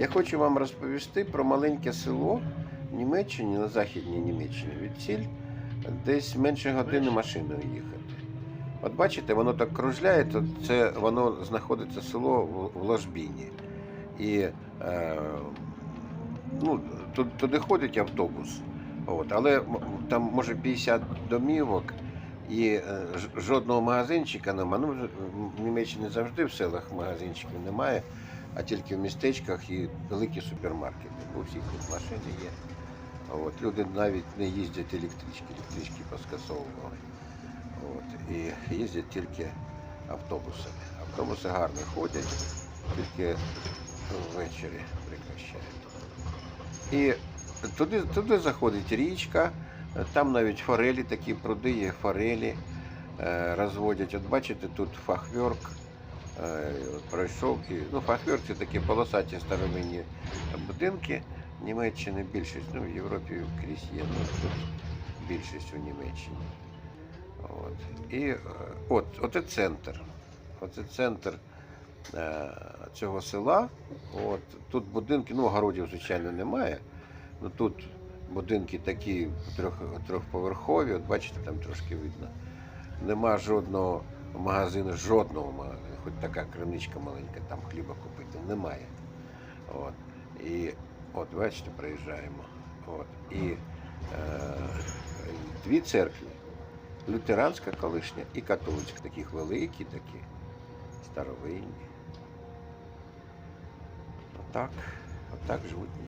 Я хочу вам розповісти про маленьке село в Німеччині, на Західній Німеччині від Ціль, десь менше години машиною їхати. От бачите, воно так кружляє, то це воно знаходиться село в, Ложбіні. І е, ну, туди, туди ходить автобус. От, але там може 50 домівок і е, жодного магазинчика немає. Ну, в Німеччині завжди в селах магазинчиків немає, а тільки в містечках і великі супермаркети. У всіх тут машини є. От, люди навіть не їздять електрички, електрички поскасовували. От, і їздять тільки автобусами. Автобуси гарно ходять, тільки ввечері прекращають. І туди, туди заходить річка, там навіть форелі, такі пруди є форелі е, розводять. От бачите, тут фахверк пройшов. І, ну, фахверк це такі полосаті старовинні будинки Німеччини, більшість, ну, в Європі крізь є, ну, тут більшість у Німеччині. От. І е, от, оце центр. Оце центр е, цього села. От. Тут будинки, ну, огородів, звичайно, немає. Ну, тут будинки такі трьох, трьохповерхові, от бачите, там трошки видно. Нема жодного магазину, жодного магазину, хоч така крамничка маленька, там хліба купити, немає. От. І от, бачите, приїжджаємо. От. І е, дві церкви. Лютеранська колишня і католицька, таких великі, такі, старовинні. Отак, отак живуть